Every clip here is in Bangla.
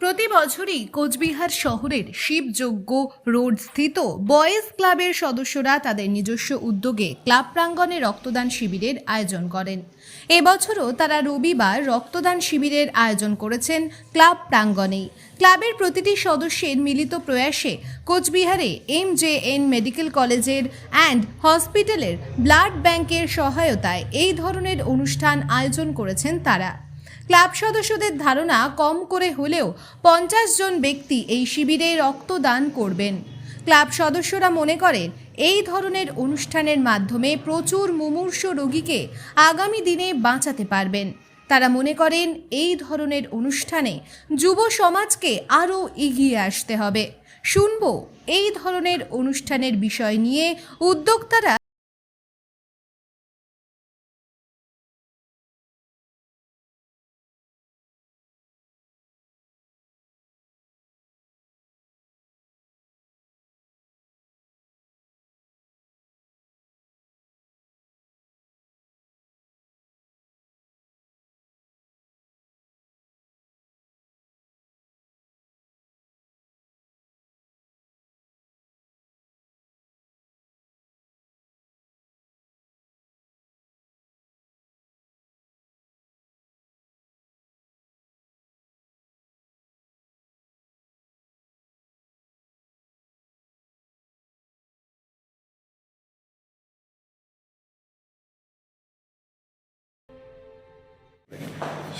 প্রতি বছরই কোচবিহার শহরের শিবযজ্ঞ রোড স্থিত বয়েজ ক্লাবের সদস্যরা তাদের নিজস্ব উদ্যোগে ক্লাব প্রাঙ্গণে রক্তদান শিবিরের আয়োজন করেন। এবছরও তারা রবিবার রক্তদান শিবিরের আয়োজন করেছেন ক্লাব প্রাঙ্গণেই। ক্লাবের প্রতিটি সদস্যের মিলিত প্রয়াসে কোচবিহারে এম জে এন মেডিকেল কলেজের অ্যান্ড হসপিটালের ব্লাড ব্যাংকের সহায়তায় এই ধরনের অনুষ্ঠান আয়োজন করেছেন তারা। ক্লাব সদস্যদের ধারণা কম করে হলেও পঞ্চাশ জন ব্যক্তি এই শিবিরে রক্তদান করবেন। ক্লাব সদস্যরা মনে করেন, এই ধরনের অনুষ্ঠানের মাধ্যমে প্রচুর মুমূর্ষ রোগীকে আগামী দিনে বাঁচাতে পারবেন। তারা মনে করেন, এই ধরনের অনুষ্ঠানে যুব সমাজকে আরও এগিয়ে আসতে হবে। শুনব, এই ধরনের অনুষ্ঠানের বিষয় নিয়ে উদ্যোক্তারা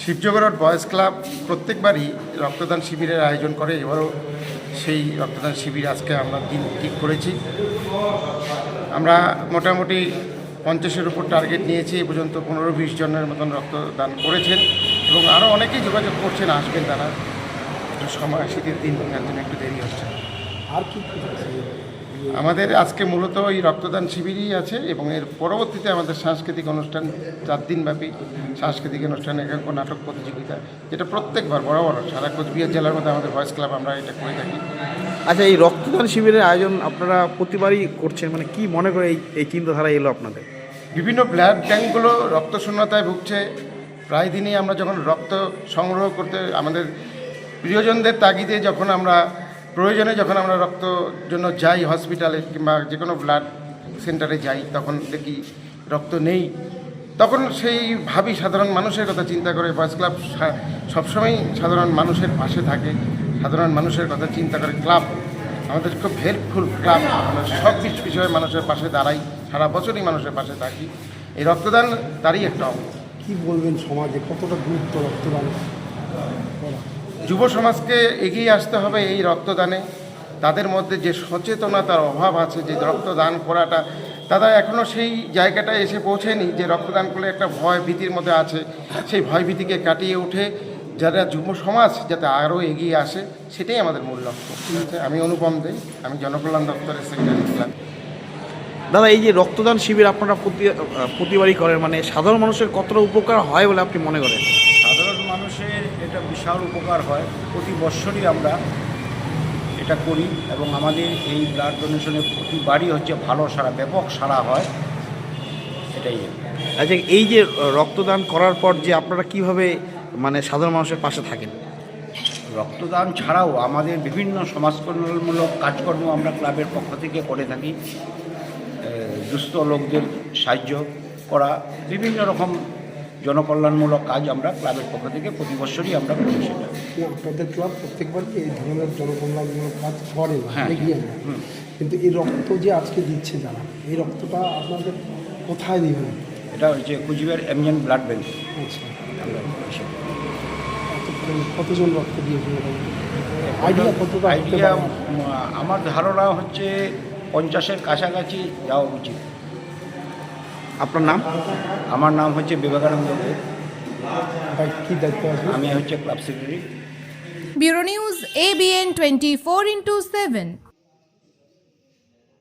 শিবজগরট বয়েজ ক্লাব প্রত্যেকবারই রক্তদান শিবিরের আয়োজন করে, এবারও সেই রক্তদান শিবির আজকে আমরা দিন ঠিক করেছি। আমরা মোটামুটি পঞ্চাশের উপর টার্গেট নিয়েছি, এ পর্যন্ত পনেরো বিশ জনের মতন রক্তদান করেছেন এবং আরও অনেকেই যোগাযোগ করছেন, আসবেন তারা। সময়, শীতের দিন জন্য একটু দেরি হচ্ছে। আর কি? আমাদের আজকে মূলত এই রক্তদান শিবিরই আছে এবং এর পরবর্তীতে আমাদের সাংস্কৃতিক অনুষ্ঠান চার দিনব্যাপী সাংস্কৃতিক অনুষ্ঠান একাঙ্ক নাটক প্রতিযোগিতা যেটা প্রত্যেকবার বড় বড় সারা কোচবিহার জেলার মধ্যে আমাদের ভয়েস ক্লাব আমরা এটা করে থাকি। আচ্ছা এই রক্তদান শিবিরের আয়োজন আপনারা প্রতিবারই করছেন মানে কি মনে করে এই এই চিন্তাধারা এলো আপনাদের? বিভিন্ন ব্লাড ব্যাঙ্কগুলো রক্ত শূন্যতায় ভুগছে। প্রায় দিনই আমরা যখন রক্ত সংগ্রহ করতে আমাদের প্রিয়জনদের তাগিদে যখন আমরা প্রয়োজনে যখন আমরা রক্ত জন্য যাই হসপিটালে কিংবা যে কোনো ব্লাড সেন্টারে যাই, তখন দেখি রক্ত নেই। তখন সেই ভাবি সাধারণ মানুষের কথা চিন্তা করে বয়েস ক্লাব সা- সবসময়ই সাধারণ মানুষের পাশে থাকে, সাধারণ মানুষের কথা চিন্তা করে। ক্লাব, আমাদের খুব হেল্পফুল ক্লাব, আমরা সব কিছু বিষয়ে মানুষের পাশে দাঁড়াই, সারা বছরই মানুষের পাশে থাকি। এই রক্তদান তারই একটা অঙ্গ কি বলবেন সমাজে, কতটা গুরুত্ব রক্তদান? যুব সমাজকে এগিয়ে আসতে হবে এই রক্তদানে। তাদের মধ্যে যে সচেতনতার অভাব আছে, যে রক্তদান করাটা, তারা এখনও সেই জায়গাটায় এসে পৌঁছেনি যে রক্তদান করলে একটা ভয় ভীতির মধ্যে আছে। সেই ভয় ভীতিকে কাটিয়ে উঠে যারা যুব সমাজ যাতে আরও এগিয়ে আসে, সেটাই আমাদের মূল লক্ষ্য। আমি অনুপম দেই আমি জনকল্যাণ দপ্তরের সেক্রেটারি ছিলাম দাদা, এই যে রক্তদান শিবির আপনারা প্রতি প্রতিবারই করেন মানে সাধারণ মানুষের কতটা উপকার হয় বলে আপনি মনে করেন? মানুষের এটা বিশাল উপকার হয়। প্রতি বৎসরই আমরা এটা করি এবং আমাদের এই ব্লাড ডোনেশনের প্রতিবারই হচ্ছে ভালো সারা ব্যাপক সারা হয়। এটাই আচ্ছা এই যে রক্তদান করার পর যে আপনারা কীভাবে মানে সাধারণ মানুষের পাশে থাকেন? রক্তদান ছাড়াও আমাদের বিভিন্ন সমাজকল্যাণমূলক কাজকর্ম আমরা ক্লাবের পক্ষ থেকে করে থাকি। দুস্থ লোকদের সাহায্য করা বিভিন্ন রকম জনকল্যাণমূলক কাজ আমরা ক্লাবের পক্ষ থেকে প্রতি বছরই আমরা করি সেটা। আপনাদের ক্লাব প্রত্যেকবারই এই ধরনের জনকল্যাণমূলক কাজ করে হ্যাঁ। এগিয়ে কিন্তু এই রক্ত যে আজকে দিচ্ছে যারা এই রক্তটা আপনাদের কোথায় দিবেন? এটা হচ্ছে কুচবিহার এমজেন ব্লাড ব্যাংক। আচ্ছা। কতজন রক্ত দিয়েছে আইডিয়া কতটা আইডিয়া আমার ধারণা হচ্ছে পঞ্চাশের কাছাকাছি যাওয়া উচিত। আপনার নাম? আমার নাম হচ্ছে বিবেকানন্দ কি দায়িত্ব আমি হচ্ছে club secretary. Bureau news ABN twenty four into seven